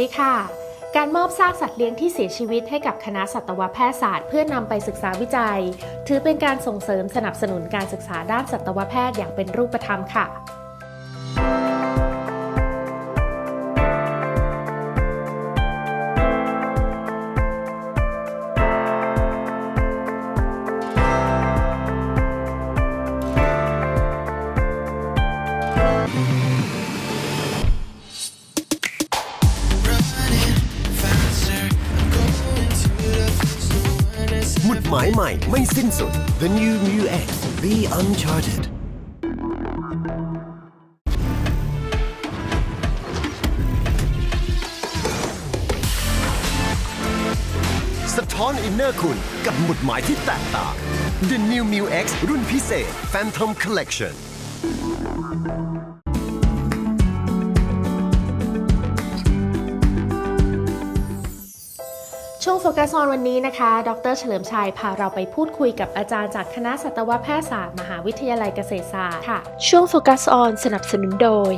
ดีค่ะ การมอบซากสัตว์เลี้ยงที่เสียชีวิตให้กับคณะสัตวแพทยศาสตร์เพื่อนำไปศึกษาวิจัย ถือเป็นการส่งเสริมสนับสนุนการศึกษาด้านสัตวแพทย์อย่างเป็นรูปธรรมค่ะ ไม่สิ้นสุด The New Mu X Be Uncharted สะท้อนอินเนอร์คุณกับหมุดหมายที่แตกต่าง The New Mu X รุ่นพิเศษ Phantom Collection โฟกัสออนวันนี้นะคะ ดรเฉลิมชัยพาเราไปพูดคุยกับอาจารย์จากคณะสัตวแพทยศาสตร์ มหาวิทยาลัยเกษตรศาสตร์ค่ะ ช่วงโฟกัสออนสนับสนุนโดย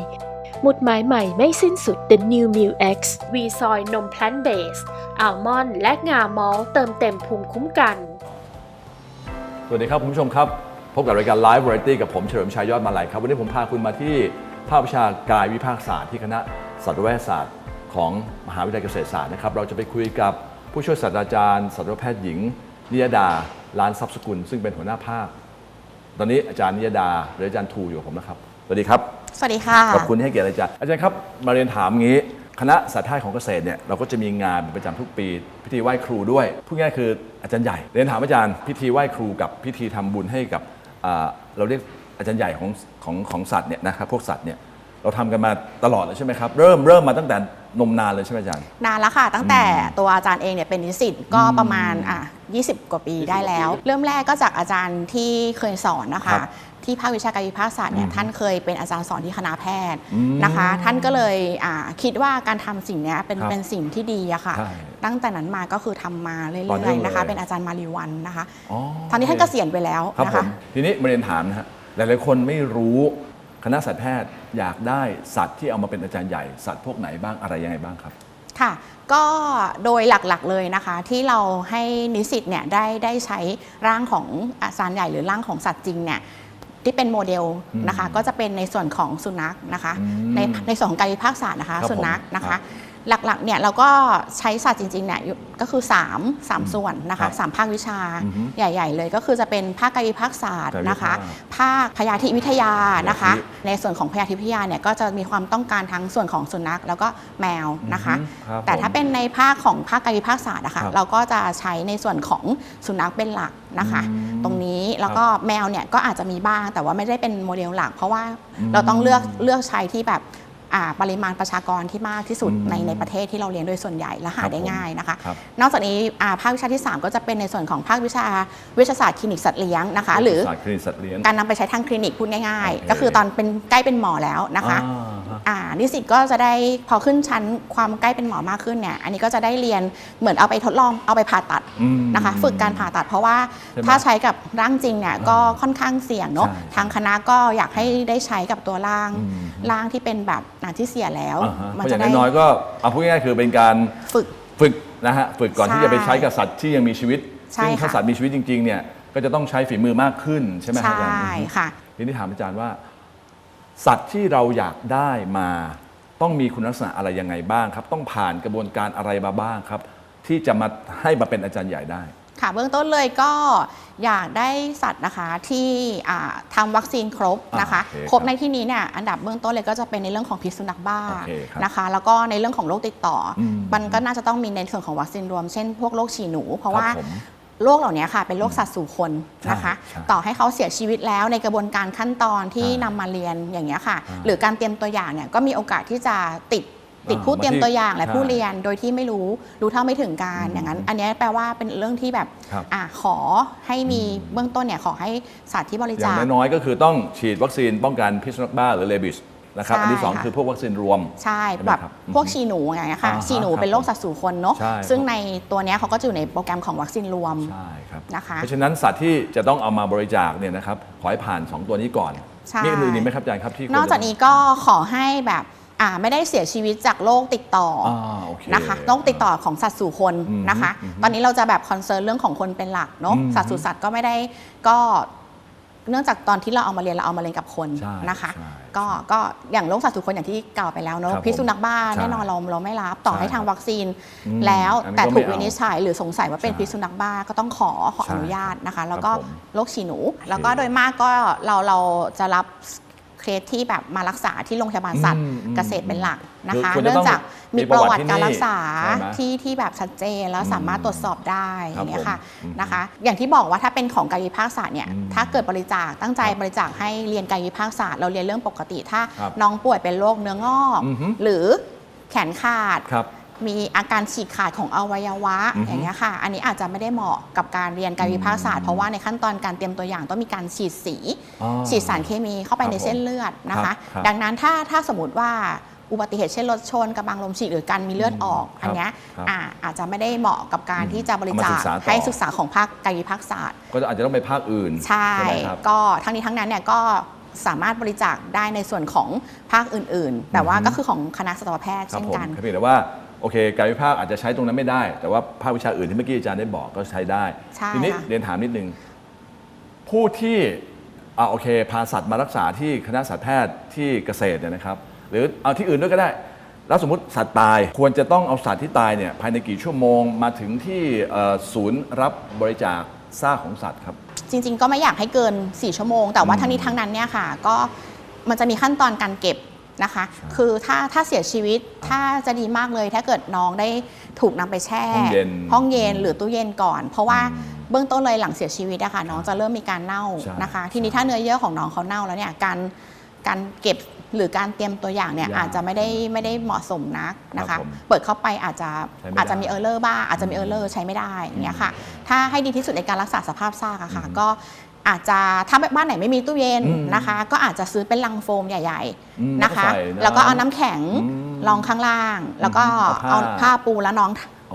หมุดหมายใหม่ไม่สิ้นสุด The New m u X วีซอยนมแพลนเบสอัลมอนด์และงามอลเติมเต็มภูมิคุ้มกัน สวัสดีครับคุณผู้ชมครับ พบกับรายการ Live Variety กับผมเฉลิมชัยยอดมาลัยครับ วันนี้ผมพาคุณมาที่ภาควิชากายวิภาคศาสตร์ที่คณะสัตวแพทยศาสตร์ ของมหาวิทยาลัยเกษตรศาสตร์นะครับเราจะไปคุยกับ ผู้ช่วยศาสตราจารย์สัตวแพทย์หญิง นิยดาล้านทรัพย์สกุล ซึ่งเป็นหัวหน้าภาค ตอนนี้อาจารย์นิยดาหรืออาจารย์ทูอยู่กับผมนะครับสวัสดีครับสวัสดีค่ะขอบคุณที่ให้เกียรติอาจารย์อาจารย์ครับมาเรียนถามงี้ คณะสัตวแพทย์ของเกษตรเนี่ยเราก็จะมีงานเป็นประจำทุกปี พิธีไหว้ครูด้วยพูดง่ายๆคืออาจารย์ใหญ่เรียนถามอาจารย์พิธีไหว้ครูกับพิธีทำบุญให้กับอ่าเราเรียกอาจารย์ใหญ่ของของของสัตว์เนี่ยนะครับพวกสัตว์เนี่ย เราทำกันมาตลอดเลยใช่ไหมครับเริ่มเริ่มมาตั้งแต่นมนานเลยใช่ไหมอาจารย์ นานแล้วค่ะ ตั้งแต่ตัวอาจารย์เองเนี่ยเป็นนิสิตก็ประมาณอะ20 กว่าปีได้แล้ว เริ่มแรกก็จากอาจารย์ที่เคยสอนนะครัคะบที่ภาควิชาการวิภาคศาสตร์เนี่ยท่านเคยเป็นอาจารย์สอนที่คณะแพทย์อืมนะคะ ท่านก็เลยอ่าคิดว่าการทำสิ่งเนี้ยเป็นครับเป็นสิ่งที่ดีอะค่ะใช่ตั้งแต่นั้นมาก็คือทำมาเรื่ต่อเนื่ออยงๆนะคะเลยเป็นอาจารย์มารีวันนะคะอ๋อตอนนี้ท่านเกษียณไปแล้วครับนะผคะมทีนี้มาเรียนถามนะฮะหลายๆคนไม่รู้ คณะสัตวแพทย์อยากได้สัตว์ที่เอามาเป็นอาจารย์ใหญ่ สัตว์พวกไหนบ้างอะไรยังไงบ้างครับ ค่ะ ก็โดยหลักๆเลยนะคะ ที่เราให้นิสิตเนี่ยได้ได้ใช้ร่างของอาจารย์ใหญ่หรือร่างของสัตว์จริงเนี่ยที่เป็นโมเดลนะคะ ก็จะเป็นในส่วนของสุนัขนะคะอืมในในส่วนของกายวิภาคศาสตร์นะคะครับสุนัขผมนะครัคะบ หลักๆเนี่ยเราก็ใช้สัตว์จริงๆเนี่ยอยู่ก็คือ 3 3 ส่วนนะครัคะบสามภาควิชาอือฮึใหญ่ ๆ เลยก็คือจะเป็นภาคกายวิภาคศาสตร์กายวิภาคนะคะ ภาคพยาธิวิทยานะคะพยาธิในส่วนของพยาธิวิทยาเนี่ยก็จะมีความต้องการทั้งส่วนของสุนัขแล้วก็แมวนะคะอือฮึครับแต่ถ้าผมเป็นในภาคของภาคกายวิภาคศาสตร์นะคะครับเราก็จะใช้ในส่วนของสุนัขเป็นหลักนะคะอืมตรงนี้แล้วก็แมวเนี่ยก็อาจจะมีบ้างแต่ว่าไม่ได้เป็นโมเดลหลัก เพราะว่าอืมเราต้องเลือกเลือกใช้ที่แบบอ่า ปริมาณประชากรที่มากที่สุดอืมในในประเทศที่เราเลี้ยงโดยส่วนใหญ่และหาครับได้ผมง่ายนะคะครับนอกจากนี้อ่าภาควิชาที่ 3 ก็จะเป็นในส่วนของภาควิชาวิทยาศาสตร์คลินิกสัตว์เลี้ยงนะคะ หรือศาสตร์คลินิกสัตว์เลี้ยงการนำไปใช้ทางคลินิกพูดง่ายโอเคๆก็คือตอนเป็นใกล้เป็นหมอแล้วนะคะ อ่าฮะอ่านิสิตก็จะได้พอขึ้นชั้นความใกล้เป็นหมอมากขึ้นเนี่ยอันนี้ก็จะได้เรียนเหมือนเอาไปทดลองเอาไปผ่าตัดอืมนะคะ ฝึกการผ่าตัดเพราะว่าใช่ไหมถ้าใช้กับร่างจริงเนี่ยก็ค่อนข้างเสี่ยงเนาะใช่ทางคณะก็อยากให้ได้ใช้กับตัวร่างอืม ร่างที่เป็นแบบอ่าที่เสียแล้ว อ่าฮะเพมันราะอจะย่างได้น้อยๆก็เอาพูดง่ายๆคือเป็นการฝึก ฝึกนะฮะฝึกก่อนใช่ที่จะไปใช้กับสัตว์ที่ยังมีชีวิตใช่ซึ่งถ้าค่ะ สัตว์มีชีวิตจริงๆเนี่ยก็จะต้องใช้ฝีมือมากขึ้นใช่ไหมใชครับอาจาร่ย์ค่ะ ทีนี้ถามอาจารย์ว่า สัตว์ที่เราอยากได้มาต้องมีคุณลักษณะอะไรยังไงบ้างครับ ต้องผ่านกระบวนการอะไรมาบ้างครับ ที่จะมาให้มาเป็นอาจารย์ใหญ่ได้ค่ะเบื้องต้นเลยก็อยากได้สัตว์นะคะที่อ่าทำาวัคซีนครบนะคะอ่าโอเคครับครบในที่นี้เนี่ยอันดับเบื้องต้นเลยก็จะเป็นในเรื่องของพิษสุนัขบ้าโอเคครับนะคะ แล้วก็ในเรื่องของโรคติดต่ออมมันก็น่าจะต้องมีในส่วนของวัคซีนรวมเช่นพวกโรคฉี่หนู เพราะครับว่าผม โรคเหล่านี้ค่ะเป็นโรคสัตว์สู่คนนะคะใช่ใช่ต่อให้เขาเสียชีวิตแล้วในกระบวนการขั้นตอนที่อ่านำมาเรียนอย่างเงี้ยค่ะอ่าหรือการเตรียมตัวอย่างเนี่ยก็มีโอกาสที่จะติดติดอ่าผู้เตรียมตัวอย่างและใช่ผู้เรียนโดยที่ไม่รู้รู้เท่าไม่ถึงการอืมอย่างนั้น อันเนี้ยแปลว่าเป็นเรื่องที่แบบครับอะขอให้มีเบื้องต้นเนี่ยขอให้สัตว์ที่บริอย่าจางคน้อยๆก็คือต้องฉีดวัคซีนป้องกันพิษสุนัขบ้าหรือเลบิส นะครับใช่อันที่สองค่ะคือพวกวัคซีนรวม ใช่ใช่ไหมแบบครับพวกฉี่หนูอย่างเงี้ยค่ะ อ่าฮะฉี่หนูครับเป็นโรคสัตว์สู่คนเนาะใช่ ซึ่งครับในตัวเนี้ยเขาก็จะอยู่ในโปรแกรมของวัคซีนรวม ใช่ครับนะคะเพราะฉะนั้นสัตว์ที่จะต้องเอามาบริจาคเนี่ยนะครับขอให้ผ่าน 2 ตัวนี้ก่อนใช่ มีอื่นอีกไหมครับอาจารย์ครับที่ควรนอกจากนี้ก็ขอให้แบบอ่าไม่ได้เสียชีวิตจากโรคติดต่อออ่าโอเค นะคะโรคติดต่อของสัตว์สู่คนอืมนะคะอืมตอนนี้เราจะแบบคอนเซิร์นเรื่องของคนเป็นหลักเนาะอืมสัตว์สู่สัตว์ก็ไม่ได้ก็ เนื่องจากตอนที่เราเอามาเรียนเราเอามาเรียนกับคนใช่นะคะ ใช่ก็ก็อย่างโรคสัตว์สู่คนอย่างที่กล่าวไปแล้วเนาะครับผมพิษสุนัขบ้าใช่แน่นอนเราเราไม่รับต่อใช่ให้ทางครับวัคซีน อืมแล้วอันนี้แต่ก็ถูกไม่เอาวินิจฉัยหรือสงสัยว่าเป็นใช่พิษสุนัขบ้าก็ต้องขอขอใช่อนุญาตนะคะ แล้วคก็รับผม โรคฉี่หนู แล้วก็โดยมากก็เราเราจะรับ เคสที่แบบมารักษาที่โรงพยาบาลสัตว์อืมอืมเกษตรเป็นหลักนะคะคือควรจะเนื่องจากต้องมีมีประวัติประวัติที่การรักษาใช่ไหมที่ที่แบบชัดเจนแล้วสามารถตรวจสอบได้อครับย่างเงี้ยค่ะผมนะคะ อย่างที่บอกว่าถ้าเป็นของกายวิภาคศาสตร์เนี่ยอืมถ้าเกิดบริจาคตั้งใจครับบริจาคให้เรียนกายวิภาคศาสตร์เราเรียนเรื่องปกติ ถ้าครับน้องป่วยเป็นโรคเนื้องอกอือฮึหรือแขนขาดครับ มีอาการฉีกขาดของอวัยวะอือฮึ อย่างเงี้ยค่ะ อันนี้อาจจะไม่ได้เหมาะกับการเรียนกายวิภาคศาสตร์เพราะว่าในขั้นตอนการเตรียมตัวอย่างต้องมีการฉีดสี อ๋อ ฉีดสารเคมีเข้าไปครับในเส้นเลือดนะครัคะ บครับดังนั้นถ้าถ้าสมมติว่าอุบัติเหตุเช่นรถชนกระบังลมฉีดหรือการมีเลือดออกครับอันเนี้ยครับอ่าอาจจะไม่ได้เหมาะกับการที่จะบริจาเอามาศึคกษาต่อ ให้ศึกษาของภาคกายวิภาคศาสตร์ ก็อาจจะต้องไปภาคอื่นใช่ ไหมครับ ก็ทั้งนี้ทั้งนั้นเนี่ยก็สามารถบริจาคได้ในส่วนของภาคอื่นๆ แต่ว่าอือฮึ ก็คือของคณะสัตวแพทย์ครับเช่นผมกัน เพียงแต่ว่า โอเคการวิพากษ์อาจจะใช้ตรงนั้นไม่ได้ แต่ว่าภาควิชาอื่นที่เมื่อกี้อาจารย์ได้บอกก็ใช้ได้ ใช่ทีนี้ค่ะ เรียนถามนิดนึง ผู้ที่อ่าโอเคพาสัตว์มารักษาที่คณะสัตวแพทย์ที่เกษตรเนี่ยนะครับ หรือเอาที่อื่นด้วยก็ได้ แล้วสมมติสัตว์ตาย ควรจะต้องเอาสัตว์ที่ตายเนี่ยภายในกี่ชั่วโมงมาถึงที่เอ่อศูนย์รับบริจาคซากของสัตว์ครับ จริงๆ ก็ไม่อยากให้เกิน 4 ชั่วโมง แต่ว่าทั้งนี้ทั้งนั้นเนี่ยค่ะ ก็มันจะมีขั้นตอนการเก็บ นะคะ คือถ้าถ้าเสียชีวิตถ้าจะดีมากเลย ถ้าเกิดน้องได้ถูกนำไปแช่ห้องเย็นห้องเย็นหรือตู้เย็นก่อน เพราะว่าอืมเบื้องต้นเลยหลังเสียชีวิตอะค่ะน้องจะเริ่มมีการเน่าใช่นะคะ ทีนี้ใช่ถ้าเนื้อเยื่อของน้องเขาเน่าแล้วเนี่ยการการเก็บหรือการเตรียมตัวอย่างเนี่ยยากอาจจะไม่ได้ไม่ได้เหมาะสมนักนะครัคะบผมเปิดเข้าไปอาจจะใช้ไม่อาจจะได้มีเออร์เลอร์บ้างอาจจะมีเออร์เลอร์ใช้ไม่ได้อย่างเงี้ยค่ะ ถ้าให้ดีที่สุดในการรักษาสภาพซากอะค่ะ ก็ อาจจะถ้าบ้านไหนไม่มีตู้เย็นอืมนะคะ ก็อาจจะซื้อเป็นลังโฟมใหญ่อืมๆนะคะ แล้วก็ใส่น้ำแล้วก็เอาน้ำแข็งอืมรองข้างล่าง แล้วก็เอาเอาผ้าผ้าปูแล้วน้อง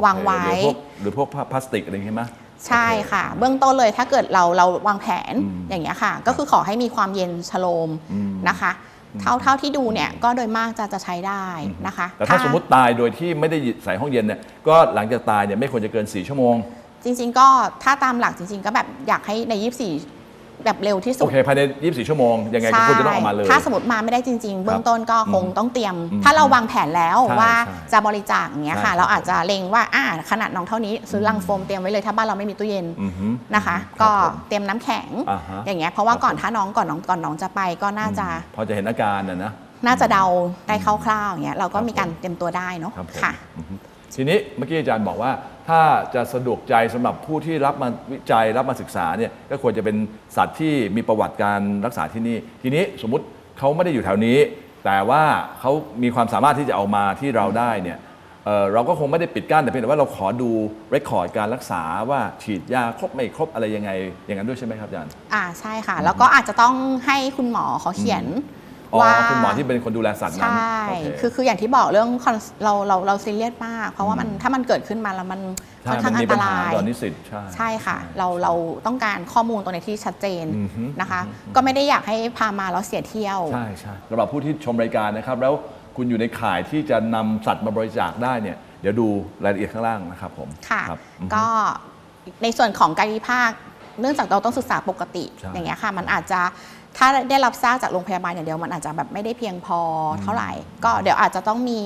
วางไว้ หรือพวกหรือพวกพลาสติกอะไรอย่างงี้ไหมใช่โอเค่ะ เบื้องต้นเลยถ้าเกิดเราเราวางแผนอืมอย่างเงี้ยค่ะ ก็คือขอให้มีความเย็นชโลมอืมนะคะเท่าเท่าที่ดูเนี่ยก็โดยมากจะจะใช้ได้นะคะ แต่ถ้าสมมติตายโดยที่ไม่ได้ใส่ห้องเย็นเนี่ยก็หลังจากตายเนี่ยไม่ควรจะเกิน 4 ชั่วโมง จริง ๆ ก็ถ้าตามหลักจริง ๆ ก็แบบอยากให้ใน 24 แบบเร็วที่สุโอดเคภายใน 24 ชั่วโมง ยังไงก็ควรจะต้องออกมาเลย ถ้าสมมติมาไม่ได้จริง ๆ เบื้องต้นก็คงอืมต้องเตรียมอืมถ้าเราวางแผนแล้วใช่ว่าใช่จะบริจาคอย่างเงี้ยใช่ค่ะครับเราอาจจะเล็งว่าอ่าขนาดน้องเท่านี้ซื้อลังโฟมเตรียมไว้เลยถ้าบ้านเราไม่มีตู้เย็นอือฮึนะคะครับก็ผมเตรียมน้ำแข็งอ่าฮะอย่างเงี้ยเพราะว่าครับก่อนผมถ้าน้องก่อนน้องก่อนน้องจะไปก็น่าจะ พอจะเห็นอาการนะนะน่าจะเดาได้คร่าวๆอย่างเงี้ยเราก็ครับมีการผมเตรียมตัวได้เนาะครับผมค่ะอือฮึทีนี้เมื่อกี้อาจารย์บอกว่า ถ้าจะสะดวกใจสำหรับผู้ที่รับมาวิจัยรับมาศึกษาเนี่ยก็ควรจะเป็นสัตว์ที่มีประวัติการรักษาที่นี่ ทีนี้สมมุติเขาไม่ได้อยู่แถวนี้ แต่ว่าเขามีความสามารถที่จะเอามาที่เราได้เนี่ยเอ่อเราก็คงไม่ได้ปิดกั้นแต่เพียงแต่ว่าเราขอดูเรคคอร์ดการรักษาว่าฉีดยาครบไม่ครบอะไรยังไงอย่างนั้นด้วยใช่ไหมครับอาจารย์อ่าใช่ค่ะ แล้วก็อาจจะต้องให้คุณหมอเขาเขียนอ๋อ ว่าคุณหมอที่เป็นคนดูแลสัตว์นั้นใช่โเคือคืออย่างที่บอกเรื่อง cons- เราเราเราซีเรียสมาก เพราะว่ามันถ้ามันเกิดขึ้นมาแล้วมันใช่ค่อนข้างมัอัมีนตปัญหารายต่อนิสิตใช่ใช่ค่ะใช่เราเราต้องการข้อมูลตรงนี้ที่ชัดเจนอือฮึนะคะ ก็ไม่ได้อยากให้พามาแล้วเสียเที่ยวใช่ใช่สำหรับผู้ที่ชมรายการนะครับ แล้วคุณอยู่ในข่ายที่จะนำสัตว์มาบริจาคได้เนี่ยเดี๋ยวดูรายละเอียดข้างล่างนะครับผมค่ะรับอือฮึก็ในส่วนของกายวิภาคเนื่องจากเราต้องศึกษาปกติใช่อย่างเงี้ยค่ะ มันอาจจะ ถ้าได้รับทราบจากโรงพยาบาลอย่างเดียวมันอาจจะแบบไม่ได้เพียงพอเท่าไหร่ ก็เดี๋ยวอาจจะต้องมี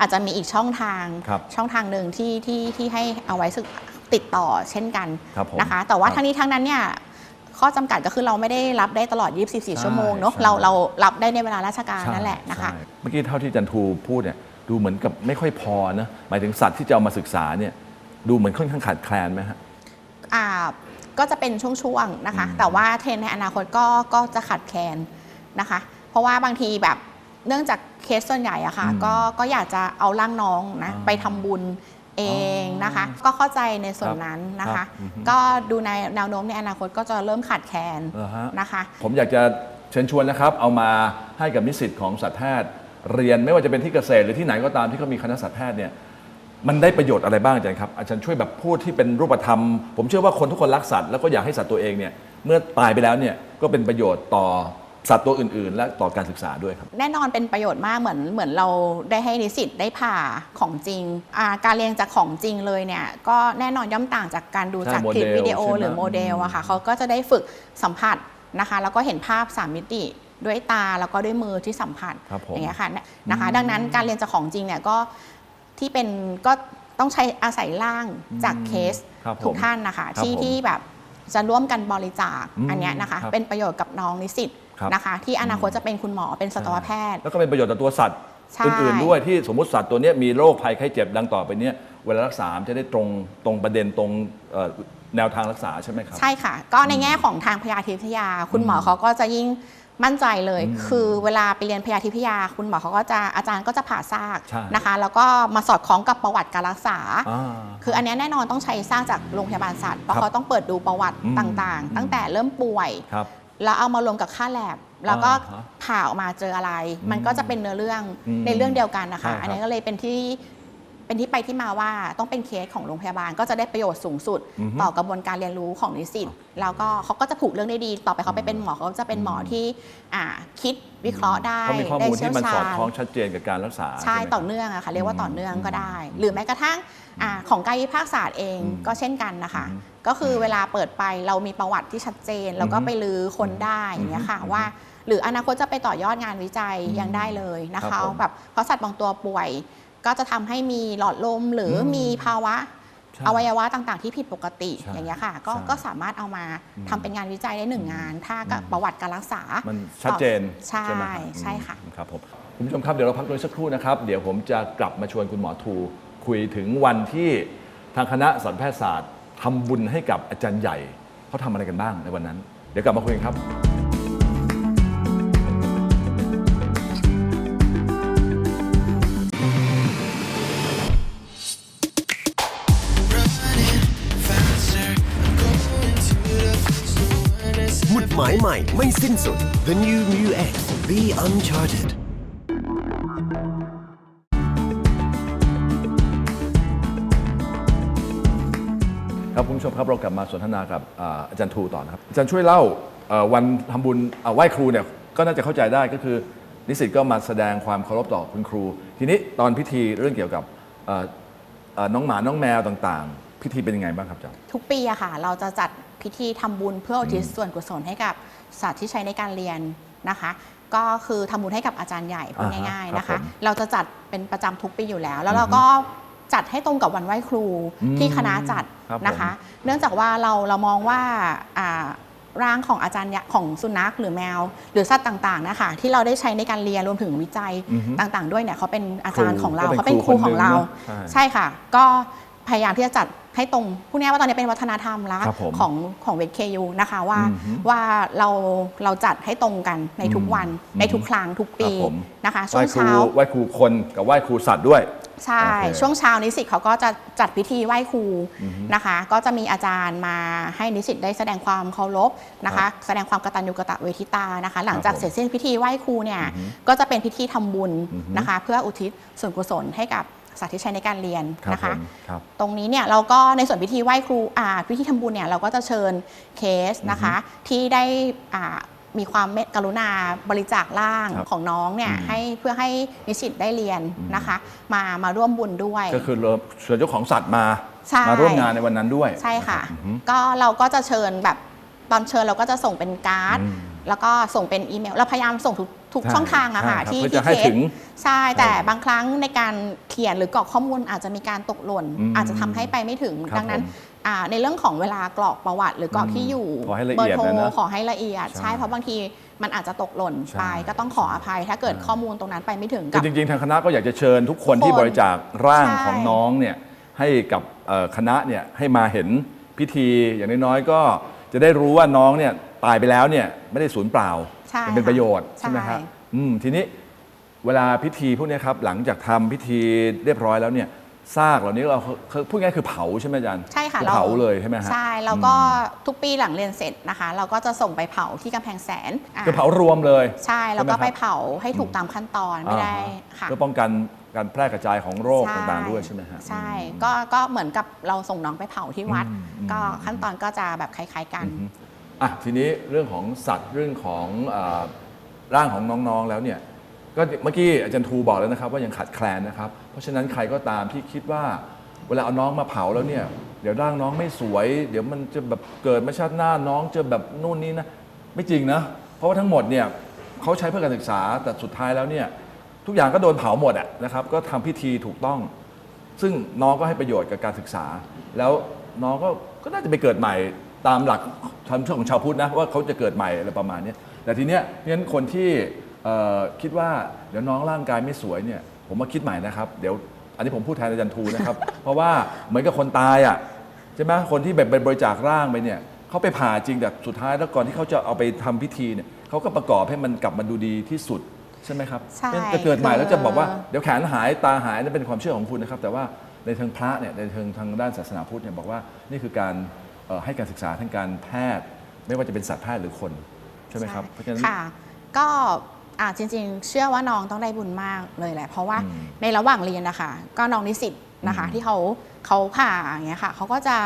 อาจจะมีอีกช่องทางครับช่องทางหนึ่งที่ที่ที่ให้เอาไว้ศึกติดต่อเช่นกันครับผมนะคะ แต่ว่าครับทั้งนี้ทั้งนั้นเนี่ยข้อจำกัดก็คือเราไม่ได้รับได้ตลอด 24 ชั่วโมงเนาะใช่เราเรารับได้ในเวลาราชการใช่นั่นแหละนะคะใช่เมื่อกี้เท่าที่จันทูพูดเนี่ยดูเหมือนกับไม่ค่อยพอนะหมายถึงสัตว์ที่จะเอามาศึกษาเนี่ยดูเหมือนค่อนข้างขาดแคลนไหมฮะอ่า ก็จะเป็นช่วงๆนะคะอืมแต่ว่าเทรนด์ในอนาคตก็ก็จะขาดแคลนนะคะ เพราะว่าบางทีแบบเนื่องจากเคสส่วนใหญ่อะค่ะอืมก็ก็อยากจะเอาร่างน้องนะอ่าไปทำบุญเองอ๋อนะคะ ก็เข้าใจในส่วนนั้นนะครัคะบอือฮึก็ดูในแนวโน้มในอนาคตก็จะเริ่มขาดแคลนเหรอฮะนะคะ ผมอยากจะเชิญชวนนะครับ เอามาให้กับนิสิตของสัตวแพทย์เรียนไม่ว่าจะเป็นที่เกษตรหรือที่ไหนก็ตามที่เขามีคณะสัตวแพทย์เนี่ย มันได้ประโยชน์อะไรบ้างอาจารย์ครับอาจารย์ช่วยแบบพูดที่เป็นรูปธรรม ผมเชื่อว่าคนทุกคนรักสัตว์แล้วก็อยากให้สัตว์ตัวเองเนี่ยเมื่อตายไปแล้วเนี่ยก็เป็นประโยชน์ต่อสัตว์ตัวอื่น ๆ และต่อการศึกษาด้วยครับ แน่นอนเป็นประโยชน์มากเหมือนเหมือนเราได้ให้นิสิตได้ผ่าของจริงอ่าการเรียนจากของจริงเลยเนี่ยก็แน่นอนย่อมต่างจากการดูใช่จากคลิปโมเดลวิดีโอใช่ไหมหรือโมเดลอืมอะค่ะเขาก็จะได้ฝึกสัมผัสนะคะแล้วก็เห็นภาพสามมิติด้วยตาแล้วก็ด้วยมือที่สัมผัสครับผมอย่างเงี้ยค่ะนะคะ ดังนั้นการเรียนจากของจริงเนี่ยก็ ที่เป็นก็ต้องใช้อาศัยร่างจากเคสครับผมทุกท่านนะคะครับที่ผมที่แบบจะร่วมกันบริจาคอืมอันเนี้ยนะคะ ครับเป็นประโยชน์กับน้องนิสิตครับ นะคะ ที่อนาคตจะเป็นคุณหมอเป็นสัตวแพทย์ แล้วก็เป็นประโยชน์ต่อตัวสัตว์ใช่ อื่นๆด้วยที่สมมติสัตว์ตัวเนี้ยมีโรคภัยไข้เจ็บดังต่อไปเนี้ยเวลารักษามันจะได้ตรงตรงประเด็นตรงเอ่อแนวทางรักษาใช่ไหมครับ ใช่ค่ะ ก็ในแง่ของทางพยาธิวิทยา คุณหมอเขาก็จะยิ่ง มั่นใจเลยอืมคือเวลาไปเรียนพยาธิวิทยา คุณหมอเขาก็จะอาจารย์ก็จะผ่าซากใช่นะคะ แล้วก็มาสอดคล้องกับประวัติการรักษาอ่าคืออันเนี้ยแน่นอนต้องใช้สร้างจากโรงพยาบาลสัตว์เพราะครับเขาต้องเปิดดูประวัติอืมต่างๆ ตั้งแต่เริ่มป่วยครับแล้วเอามารวมกับค่าแลบแล้วก็อ่าฮะผ่าออกมาเจออะไร มันก็จะเป็นเนื้อเรื่องอืมในเรื่องเดียวกันนะคะใช่ครับอันนี้ก็เลยเป็นที่ เป็นที่ไปที่มาว่าต้องเป็นเคสของโรงพยาบาลก็จะได้ประโยชน์สูงสุด อือฮึต่อกระบวนการเรียนรู้ของนิสิตแล้วก็เขาก็จะผูกเรื่องได้ดี ต่อไปเขาไปเป็นหมอเขาจะเป็นหมอที่อ่าคิดวิเคราะห์ได้เขามีข้อได้มูลเชี่ยที่วมันชาสอดญคล้องชัดเจนกับการรักษาใช่ไหมครับต่อเนื่องอะค่ะเรียกว่าต่อเนื่องก็ได้อืมหรือแม้กระทั่งอาของกายวิภาคศาสตร์เองอืมก็เช่นกันนะคะ อืมก็คือเวลาเปิดไปเรามีประวัติที่ชัดเจน แล้วก็อืมไปลือคนได้อย่างเงี้ยค่ะอืมว่า หรืออนาคตจะไปต่อยอดงานวิจัยอืมยังได้เลยนะครัคะบผม แบบเพราะสัตว์บางตัวป่วย ก็จะทำให้มีหลอดลมหรืออมมีภาวะใช่อวัยวะต่างๆ ที่ผิดปกติใช่อย่างเงี้ยค่ะก็ใช่ก็สามารถเอามาอืมทำเป็นงานวิจัยได้หนึ่งงาน ถ้ากับอืมประวัติการรักษา มันชัดเจนใช่ไหมครับใช่ค่ะอืมครับผมคุณผู้ชมครับเดี๋ยวเราพักตรงนี้สักครู่นะครับ เดี๋ยวผมจะกลับมาชวนคุณหมอทูคุยถึงวันที่ทางคณะสัตวแพทยศาสตร์ทำบุญให้กับอาจารย์ใหญ่เขาทำอะไรกันบ้างในวันนั้น เดี๋ยวกลับมาคุยกันครับายใหม่ไม่สิ้นสุด The New Mu X Be Uncharted ครับคุณผู้ชมครับเรากลับมาสนทนากับอ่าอาจารย์ทูต่อนะครับอาจารย์ช่วยเล่าเอ่อวันทำบุญอ่าไหว้ครูเนี่ยก็น่าจะเข้าใจได้ก็คือ นิสิตก็มาแสดงความเคารพต่อคุณครู ทีนี้ตอนพิธีเรื่องเกี่ยวกับเอ่อเอ่อน้องหมาน้องแมวต่าง พิธีเป็นยังไงบ้างครับอาจารย์ ทุกปีอะค่ะ เราจะจัดพิธีทำบุญเพื่ออุทิศส่วนกุศลให้กับสัตว์ที่ใช้ในการเรียนนะคะ ก็คือทำบุญให้กับอาจารย์ใหญ่พูดอ่าฮะง่ายครับๆนะคะผมเราจะจัดเป็นประจำทุกปีอยู่แล้ว แล้วเราก็จัดให้ตรงกับวันไหว้ครูอืมที่คณะจัดครับผมนะคะ เนื่องจากว่าเราเรามองว่าอ่าร่างของอาจารย์ใหญ่ของสุนัขหรือแมว หรือสัตว์ต่างๆนะคะที่เราได้ใช้ในการเรียนรวมถึงวิจัยอือฮึต่างๆ ด้วยเนี่ยเขาเป็นอาจารย์ครูของเราก็เป็นเขาเป็นคครูรูคนของเราหนึ่งนะใช่ ใช่ค่ะ ก็ พยายามที่จะจัดให้ตรงพูดง่ายๆว่าตอนนี้เป็นวัฒนธรรมละครับผมของของเวทเคยูนะคะว่าอือฮึว่าเราเราจัดให้ตรงกันในทุกวันอืมในทุกครั้งทุกปีครับผม นะคะไหช่วว้งครูเช้า ไหว้ครูคนกับไหว้ครูสัตว์ด้วย ใช่ โอเคช่วงเช้านิสิตเขาก็จะจัดพิธีไหว้ครูอือฮึนะคะ ก็จะมีอาจารย์มาให้นิสิตได้แสดงความเคารพนะครัคะ บแสดงความกตัญญูกตเวทิตานะคะ หลังจากผมเสร็จสิ้นพิธีไหว้ครูเนี่ยอือฮึก็จะเป็นพิธีทำบุญอือฮึนะคะ เพื่ออุทิศส่วนกุศลให้กับ สัตว์ที่ใช้ในการเรียนครับนะคะผมครับตรงนี้เนี่ยเราก็ในส่วนพิธีไหว้ครูอ่าพิธีทำบุญเนี่ยเราก็จะเชิญเคสนะคะที่ได้อ่ามีความเมตกรุณาบริจาคร่างครับของน้องเนี่ยอืมให้เพื่อให้นิสิตได้เรียนอืมนะคะ มามาร่วมบุญด้วย ก็คือเราเชิญเจ้าของสัตว์มาใช่มาร่วมงานในวันนั้นด้วย ใช่ค่ะอือฮึก็เราก็จะเชิญแบบตอนเชิญเราก็จะส่งเป็นการ์ดอืม แล้วก็ส่งเป็นอีเมล เราพยายามส่งทุกทุกใช่ช่องทางอะค่ะใช่ครับที่เพื่อที่จะให้เคสถึงใช่แต่เออบางครั้งในการเขียนหรือกรอกข้อมูลอาจจะมีการตกหล่นอืมอาจจะทำให้ไปไม่ถึงครับดังนั้นผมอ่าในเรื่องของเวลากรอกประวัติ หรือกรอกอืมที่อยู่ขอให้ละเบอเอียร์ดโทรเลยนะขอให้ละเอียดใช่ใช่เพราะบางทีมันอาจจะตกหล่นใช่ไปก็ต้องขออภัย ถ้าเกิดใช่ข้อมูลตรงนั้นไปไม่ถึงคืกัอบจริงๆ ทางคณะก็อยากจะเชิญทุกคนที่ทุกคนบริจาคร่างใช่ของน้องเนี่ยให้กับเอ่อคณะเนี่ยให้มาเห็นพิธีอย่างน้อยๆก็จะได้รู้ว่าน้องเนี่ย ตายไปแล้วเนี่ยไม่ได้สูญเปล่าใช่มันเป็นค่ะประโยชน์ใช่ ใช่ไหมครับอืมทีนี้เวลาพิธีพวกเนี้ยครับหลังจากทำพิธีเรียบร้อยแล้วเนี่ยซากเหล่านี้เราคือพูดง่ายๆคือเผาใช่ไหมอาจารย์ใช่ค่ะอเผาเลยใช่ไหมฮะใช่แล้วก็ทุกปีหลังเรียนเสร็จนะคะ เราก็จะส่งไปเผาที่กำแพงแสนอะคือเผารวมเลย ใช่ แล้วก็ใช่ไหมครับไปเผาให้ถูกตามขั้นตอนไม่ได้อ่าฮค่ะ เพื่อป้องกันการแพร่กระจายของโรคต่างๆด้วยใช่ไหมฮะ ใช่ก็ก็เหมือนกับเราส่งน้องไปเผาที่วัด อืมอืมก็ขั้นตอนก็จะแบบคล้าย ๆกันอ่ อะทีนี้เรื่องของสัตว์เรื่องของอร่างของน้องๆแล้วเนี่ยก็เมื่อกี้อาจารย์ทูบอกแล้วนะครับ ว่ายังขาดแคลนนะครับ เพราะฉะนั้นใครก็ตามที่คิดว่า เวลาเอาน้องมาเผาแล้วเนี่ยเดี๋ยวร่างน้องไม่สวย เดี๋ยวมันจะแบบเกิดมาชาติหน้าน้องจะแบบนู่นนี่นะไม่จริงนะเพราะว่าทั้งหมดเนี่ยเขาใช้เพื่อการศึกษาแต่สุดท้ายแล้วเนี่ยทุกอย่างก็โดนเผาหมดอะนะครับก็ทำพิธีถูกต้อง ซึ่งน้องก็ให้ประโยชน์กับการศึกษา แล้วน้องก็ก็น่าจะไปเกิดใหม่ ตามหลักทางเชื่อของชาวพุทธนะว่าเขาจะเกิดใหม่อะไรประมาณเนี้ยแต่ทีเนี้ยเพราะฉะนั้นคนที่เอ่อคิดว่าเดี๋ยวน้องร่างกายไม่สวยเนี่ยผมมาคิดใหม่นะครับเดี๋ยวอันนี้ผมพูดแทนอาจารย์ทูนะครับ เพราะว่าเหมือนกับคนตายอะใช่ไหมคนที่แบบไปบริจาคร่างไปเนี่ยเขาไปผ่าจริงแต่สุดท้ายแล้วก่อนที่เขาจะเอาไปทำพิธีเนี่ยเขาก็ประกอบให้มันกลับมาดูดีที่สุดใช่ไหมครับใช่เพราะฉะนั้นจะเกิดใหม่แล้วจะบอกว่าคือเดี๋ยวแขนหายตาหายนั่นเป็นความเชื่อของคุณนะครับ แต่ว่าในทางพระเนี่ยในทางทางด้านศาสนาพุทธเนี่ยบอกว่านี่คือการเอ่อ ให้การศึกษาทางการแพทย์ ไม่ว่าจะเป็นสัตวแพทย์หรือคน ใช่ไหมครับเพราะฉะนั้นค่ะก็อ่าจริงๆ เชื่อว่าน้องต้องได้บุญมากเลยแหละ เพราะว่าอืมในระหว่างเรียนนะคะ ก็น้องนิสิตนะคะอืมที่เขาเขาผ่าอย่างเงี้ยค่ะเขาก็จะ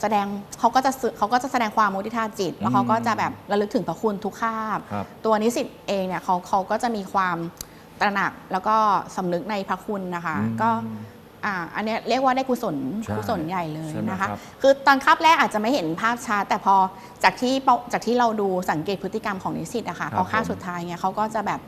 แสดงเขาก็จะสื่อเขาก็จะแสดงความมุทิตาจิตแล้วเขาก็จะแบบระลึกถึงพระคุณทุกคาบครับตัวนิสิตเองเนี่ยเขาเขาก็จะมีความตระหนักแล้วก็สำนึกในพระคุณนะคะอืมก็ อ่าอันเนี้ยเรียกว่าได้กุศลใช่กุศลใหญ่เลยใช่ไหมนะคะ ครับคือตอนคาบแรกอาจจะไม่เห็นภาพชัดแต่พอจากที่เปาจากที่เราดูสังเกตพฤติกรรมของนิสิตอะค่ะพอคาบสุดท้ายเนี่ยเขาก็จะแบบ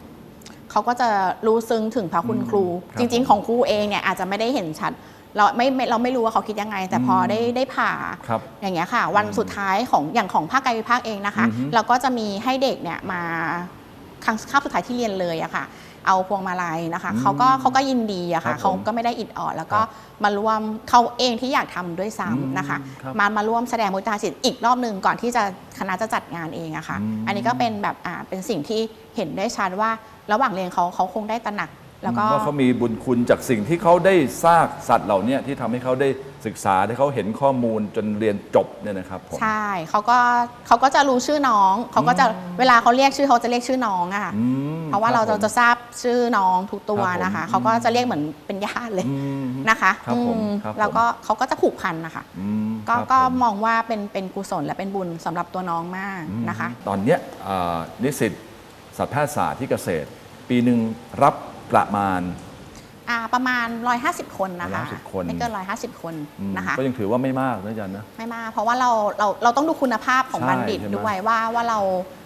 เขาก็จะรู้ซึ้งถึงพระคุณครูครับจริง ๆ ของครูเองเนี่ยอาจจะไม่ได้เห็นชัด เราไม่ไม่เราไม่รู้ว่าเขาคิดยังไง แต่พอได้ได้ผ่า ครับ อย่างเงี้ยค่ะ วันสุดท้ายของอย่างของภาคกายวิภาคเองนะคะ อือฮึเราก็จะมีให้เด็กเนี่ยมาครั้งคาบสุดท้ายที่เรียนเลยอะค่ะ เอาพวงมาลัยนะคะเขาก็เขาก็ยินดีอะครัค่ะบผมเขาก็ไม่ได้อิดออด แล้วก็ครับมาร่วมเขาเองที่อยากทำด้วยซ้ำนะคะ อืมครับมามาร่วมแสดงมุตาจิตอีกรอบหนึ่งก่อนที่จะคณะจะจัดงานเองอะค่ะ อืม อันนี้ก็เป็นแบบอ่าเป็นสิ่งที่เห็นได้ชัดว่าระหว่างเรียนเขาเขาคงได้ตระหนัก แล้วก็ ว่าเขามีบุญคุณจากสิ่งที่เขาได้สร้างสัตว์เหล่าเนี้ที่ทำให้เขาได้ ศึกษาได้เขาเห็นข้อมูลจนเรียนจบเนี่ยนะครับผม ใช่เขาก็เขาก็จะรู้ชื่อน้องเขาก็จะเวลาเขาเรียกชื่อเขาจะเรียกชื่อน้องอะค่ะอืมเพราะว่าเราคจะบผมจะทราบชื่อน้องทุกตัวครับผมนะคะเขาก็จะเรียกเหมือนเป็นญาติเลยอืมนะคะครับผมอืมครับผม แล้วก็เขาก็จะผูกพันนะคะอืมก็ครับก็ผม มองว่าเป็นเป็นกุศลและเป็นบุญสำหรับตัวน้องมากนะคะ ตอนเนี้ยอ่านิสิตสัตวแพทยศาสตร์ที่เกษตร ปีหนึ่งรับประมาณ อ่าประมาณ 150 คนนะคะ150คนไม่เกิน 150 คนอืมนะคะก็ยังถือว่าไม่มากนะอาจารย์นะไม่มาก เพราะว่าเราเราเราต้องดูคุณภาพของใช่บัณฑิตใช่ไหมด้วยว่าว่าเรา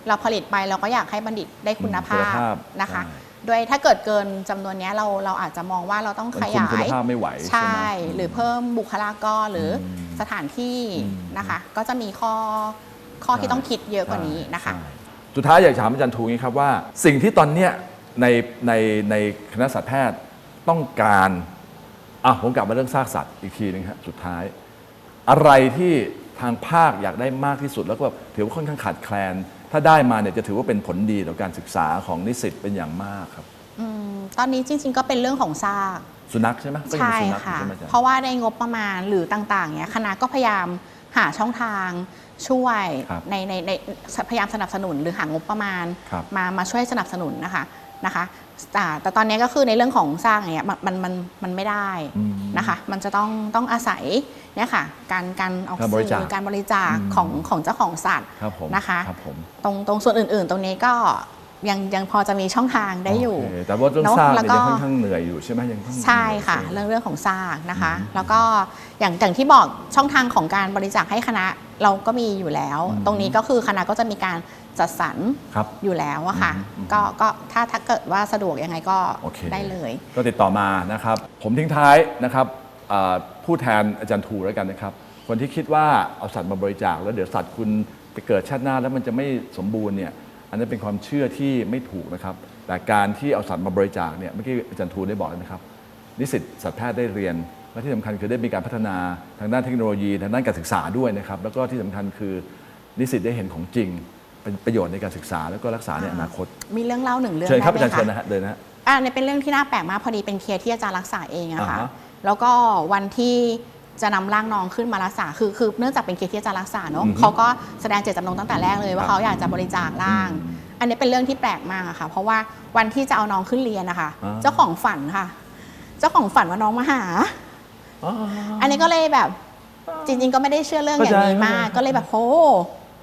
เราผลิตไปเราก็อยากให้บัณฑิตได้คุณภาคุณพภาพนะคะใช่โดยถ้าเกิดเกินจำนวนเนี้ยเราเราอาจจะมองว่าเราต้องมันขคุมยาคุณยภาพไม่ไหวใช่ไหมหรือเพิ่มบุคลากรหรืออมสถานที่อืมนะคะ ก็จะมีข้อข้อที่ใช่ต้องคิดเยอะกว่านี้นะคะใช่สุดท้ายอยากถามอาจารย์ทูงี้ครับว่า สิ่งที่ตอนเนี้ยในในในคณะสัตวแพทย์ ต้องการอะผมกลับมาเรื่องซากสัตว์อีกทีหนึงครับสุดท้าย อะไรที่ทางภาคอยากได้มากที่สุดแล้วก็ถือว่าค่อนข้างขาดแคลน ถ้าได้มาเนี่ยจะถือว่าเป็นผลดีต่อการศึกษาของนิสิตเป็นอย่างมากครับอืมตอนนี้จริง ๆ ก็เป็นเรื่องของซากสุนัขใช่ไหมก็ยังใช่เป็นสุนัขอยู่ค่ะใช่ไหมอาจารย์เพราะว่าในงบประมาณหรือต่างๆเนี้ยคณะก็พยายามหาช่องทางช่วยครับในในในพยายามสนับสนุนหรือหางบประมาณครับมามาช่วยสนับสนุนนะคะ นะคะอ่าแต่ตอนนี้ก็คือในเรื่องของสร้างอย่างเงี้ยมันมันมันมันไม่ได้อืมนะคะ มันจะต้องต้องอาศัยเนี่ยค่ะ การการออกการบริสื่จาคอการบริจาคอืมของของเจ้าของสัตว์ครับผมนะคะครับผมตรงตรงส่วนอื่น ๆ ตรงนี้ก็ ยังยังพอจะมีช่องทางได้อยู่โเคแต่ว่าเรื่องเนอะซากแล้วเนี่ยก็ยังค่อนข้างเหนื่อยอยู่ใช่ไหมยังต้องใช่ค่ะเหนื่เรื่อยองเรื่องของซากนะคะ แล้วก็อย่างอย่างที่บอกช่องทางของการบริจาคให้คณะเราก็มีอยู่แล้ว ตรงนี้ก็คือคณะก็จะมีการจัดสรรครับอยู่แล้วอะค่ะอืมอืมก็ก็ถ้าถ้าเกิดว่าสะดวกยังไงก็โอเคได้เลย ก็ติดต่อมานะครับ ผมทิ้งท้ายนะครับอ่าผู้แทนอาจารย์ทูแล้วกันนะครับ คนที่คิดว่าเอาสัตว์มาบริจาคแล้วเดี๋ยวสัตว์คุณไปเกิดชาติหน้าแล้วมันจะไม่สมบูรณ์เนี่ย อันนั้นเป็นความเชื่อที่ไม่ถูกนะครับ แต่การที่เอาสัตว์มาบริจาคเนี่ยเมื่อกี้อาจารย์ทูได้บอกแล้วนะครับ นิสิตสัตวแพทย์ได้เรียน และที่สำคัญคือได้มีการพัฒนาทางด้านเทคโนโลยีทางด้านการศึกษาด้วยนะครับ แล้วก็ที่สำคัญคือนิสิตได้เห็นของจริง เป็นประโยชน์ในการศึกษาแล้วก็รักษาในอนาคต มีเรื่องเล่าหนึ่งเรื่องเชิญครับได้อาไหมจารย์เชิญคะนะฮะเดินนะฮะอ่าเนี่ยเป็นเรื่องที่น่าแปลกมากพอดีเป็นเคสที่อาจารย์รักษาเองอะค่ะอ่าฮะแล้วก็วันที่ จะนำร่างน้องขึ้นมารักษาคือคือเนื่องจากเป็นเคสที่อาจารย์รักษาเนอะอือฮึเขาก็แสดงเจตจำนงตั้งแต่แรกเลยว่าครับเขาอยากจะบริจาคร่าง อันนี้เป็นเรื่องที่แปลกมากอะค่ะ เพราะว่าวันที่จะเอาน้องขึ้นเรียนนะคะอ่าเจ้าของฝันค่ะ เจ้าของฝันว่าน้องมาหาอ๋ออันนี้ก็เลยแบบ จริง ๆ ก็ไม่ได้เชื่อเรื่องอย่างนี้มากเข้าใจก็เลยแบบโห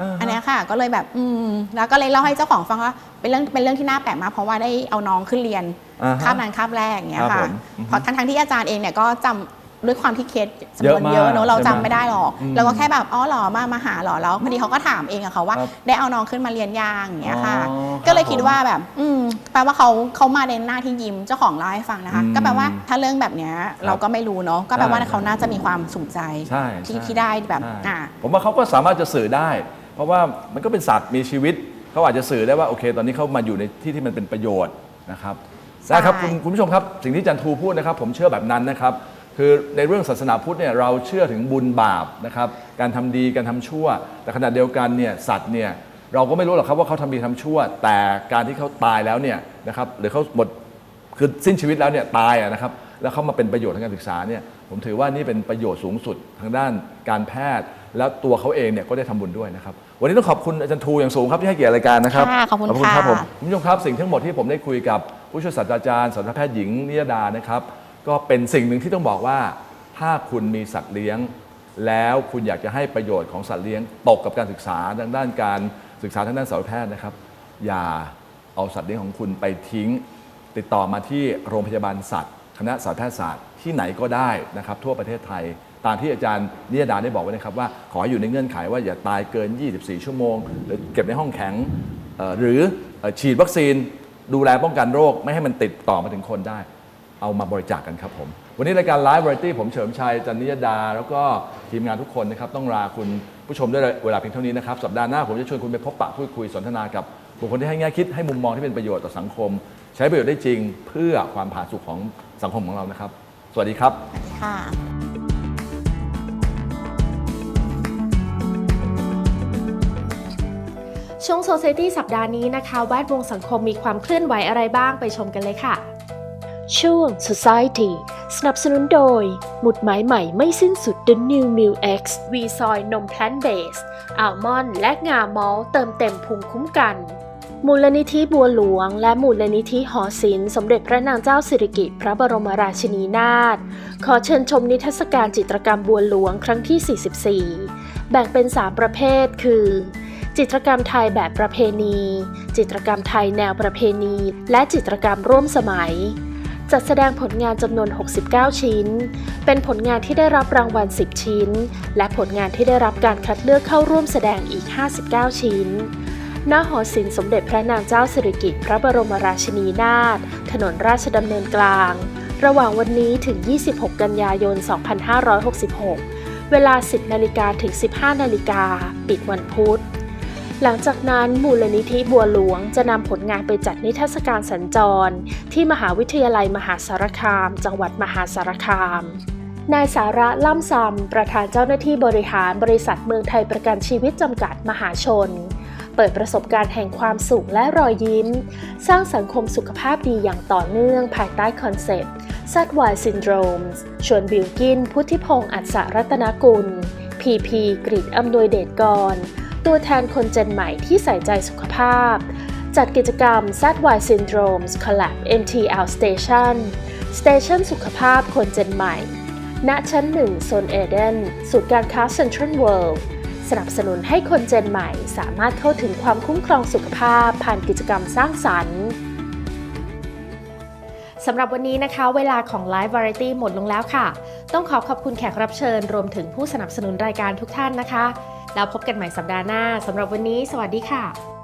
อ่าฮะอันเนี้ยค่ะ ก็เลยแบบอืมแล้วก็เลยเล่าให้เจ้าของฟังว่าเป็นเรื่องเป็นเรื่องที่น่าแปลกมากเพราะว่าได้เอาน้องขึ้นเรียนอ่าฮะคาบนั้นคาบแรกอย่างเงี้ยครัค่ะบผมอือฮึเพราะทั้งทั้งๆที่อาจารย์เองเนี่ยก็จำ ด้วยความที่เคสจำเยนอะวนมากเยอะเนอะเราใช่ไหมจำไม่ได้หรอกอืมเราก็แค่แบบอ๋อเหรอมามาหาเหรอแล้วพอดีเขาก็ถามเองอะค่ะว่าครับได้เอาน้องขึ้นมาเรียนยางอย่างเงี้ยค่ะอ๋อก็เลยคิดครับผมว่าแบบอืมแปลว่าเขาเขามาในหน้าที่ยิ้มเจ้าของเล่าให้ฟังนะคะอืมก็แปลว่าถ้าเรื่องแบบเนี้ยเราก็ไม่รู้เนาะก็แปลว่าใช่เขาน่าจะมีความสนใจใช่ที่ใช่ที่ได้แบบใช่อ่าผมว่าเขาก็สามารถจะสื่อได้ เพราะว่ามันก็เป็นสัตว์มีชีวิตเขาอาจจะสื่อได้ว่าโอเค ตอนนี้เขามาอยู่ในที่ที่มันเป็นประโยชน์นะครับใช่นะครับคุณคุณผู้ชมครับสิ่งที่จันทูพูดนะครับ ผมเชื่อแบบนั้นนะครับ คือในเรื่องศาสนาพุทธเนี่ยเราเชื่อถึงบุญบาปนะครับ การทำดีการทำชั่ว แต่ขณะเดียวกันเนี่ยสัตว์เนี่ยเราก็ไม่รู้หรอกครับว่าเขาทำดีทำชั่ว แต่การที่เขาตายแล้วเนี่ยนะครับหรือเขาหมดคือสิ้นชีวิตแล้วเนี่ยตายอะนะครับแล้วเขามาเป็นประโยชน์ทางการศึกษาเนี่ยผมถือว่านี่เป็นประโยชน์สูงสุดทางด้านการแพทย์ แล้วตัวเขาเองเนี่ยก็ได้ทำบุญด้วยนะครับ วันนี้ต้องขอบคุณอาจารย์ทูอย่างสูงครับที่ให้เกียรติรายการนะครับค่ะขอบคุณครับค่ะผมคุณผู้ชมครับสิ่งทั้งหมดที่ผมได้คุยกับผู้ช่วยศาสตราจารย์สัตวแพทย์หญิงนิยดานะครับ ก็เป็นสิ่งหนึ่งที่ต้องบอกว่า ถ้าคุณมีสัตว์เลี้ยง แล้วคุณอยากจะให้ประโยชน์ของสัตว์เลี้ยงตกกับการศึกษาทางด้านการศึกษาทางด้านสัตวแพทย์นะครับ อย่าเอาสัตว์เลี้ยงของคุณไปทิ้ง ติดต่อมาที่โรงพยาบาลสัตว์ คณะสัตวแพทยศาสตร์ที่ไหนก็ได้นะครับ ทั่วประเทศไทย ตามที่อาจารย์นิยดาได้บอกไว้นะครับว่าขอให้อยู่ในเงื่อนไขว่าอย่าตายเกิน 24 ชั่วโมง หรือเก็บในห้องแข็งหรือฉีดวัคซีนดูแลป้องกันโรคไม่ให้มันติดต่อมาถึงคนได้ เอามาบริจาคกันครับผม วันนี้รายการ Live Variety ผมเฉลิมชัย จันนิยดา แล้วก็ทีมงานทุกคนนะครับ ต้องลาคุณผู้ชมด้วยเวลาเพียงเท่านี้นะครับ สัปดาห์หน้าผมจะชวนคุณไปพบปะพูดคุยสนทนากับบุคคลที่ให้แง่คิดให้มุมมองที่เป็นประโยชน์ต่อสังคม ใช้ประโยชน์ได้จริง เพื่อความผาสุกของสังคมของเรานะครับ สวัสดีครับค่ะช่วง Society สัปดาห์นี้นะคะ แวดวงสังคมมีความเคลื่อนไหวอะไรบ้างไปชมกันเลยค่ะ ช่วง Society สนับสนุนโดย หมุดหมายใหม่ไม่สิ้นสุด The New m i l X วีซอยนมแพลนเบสอัลมอนด์และงามอลต์เติมเต็มภูมิคุ้มกัน มูลนิธิบัวหลวง และมูลนิธิหอศิลป์สมเด็จพระนางเจ้าสิริกิติ์พระบรมราชินีนาถขอเชิญชมนิทรรศการจิตรกรรมบัวหลวงครั้งที่ 44 แบ่งเป็น 3 ประเภทคือจิตรกรรมไทยแบบประเพณี จิตรกรรมไทยแนวประเพณี และจิตรกรรมร่วมสมัย จัดแสดงผลงานจำนวน 69 ชิ้น เป็นผลงานที่ได้รับรางวัล 10 ชิ้น และผลงานที่ได้รับการคัดเลือกเข้าร่วมแสดงอีก 59 ชิ้นหน้าหอศิลป์สมเด็จพระนางเจ้าสิริกิติ์พระบรมราชินีนาถ ถนนราชดำเนินกลาง ระหว่างวันนี้ถึง 26 กันยายน 2566 เวลา 10 นาฬิกาถึง 15 นาฬิกา ปิดวันพุธ หลังจากนั้นมูลนิธิบัวหลวงจะนำผลงานไปจัดนิทรรศการสัญจร ที่มหาวิทยาลัยมหาสารคาม จังหวัดมหาสารคามนายสาระล่ำซำประธานเจ้าหน้าที่บริหารบริษัทเมืองไทยประกันชีวิตจำกัดมหาชน เปิดประสบการณ์แห่งความสุขและรอยยิ้ม สร้างสังคมสุขภาพดีอย่างต่อเนื่องภายใต้คอนเซปต์ซัดวายซินโดรมชวนบิลกิน พุทธิพงษ์อัศรัตนกุล พีพีกริดอำนวยเดชกร ตัวแทนคนเจนใหม่ที่ใส่ใจสุขภาพ จัดกิจกรรม ZY Syndromes Collab MTL Station Station สุขภาพคนเจนใหม่ ณ ชั้น1โซนเอเดนศูนย์การค้า Central World สนับสนุนให้คนเจนใหม่สามารถเข้าถึงความคุ้มครองสุขภาพ ผ่านกิจกรรมสร้างสรรค์สำหรับวันนี้นะคะ เวลาของ Live Variety หมดลงแล้วค่ะ ต้องขอขอบคุณแขกรับเชิญ รวมถึงผู้สนับสนุนรายการทุกท่านนะคะ แล้วพบกันใหม่สัปดาห์หน้าสำหรับวันนี้ สวัสดีค่ะ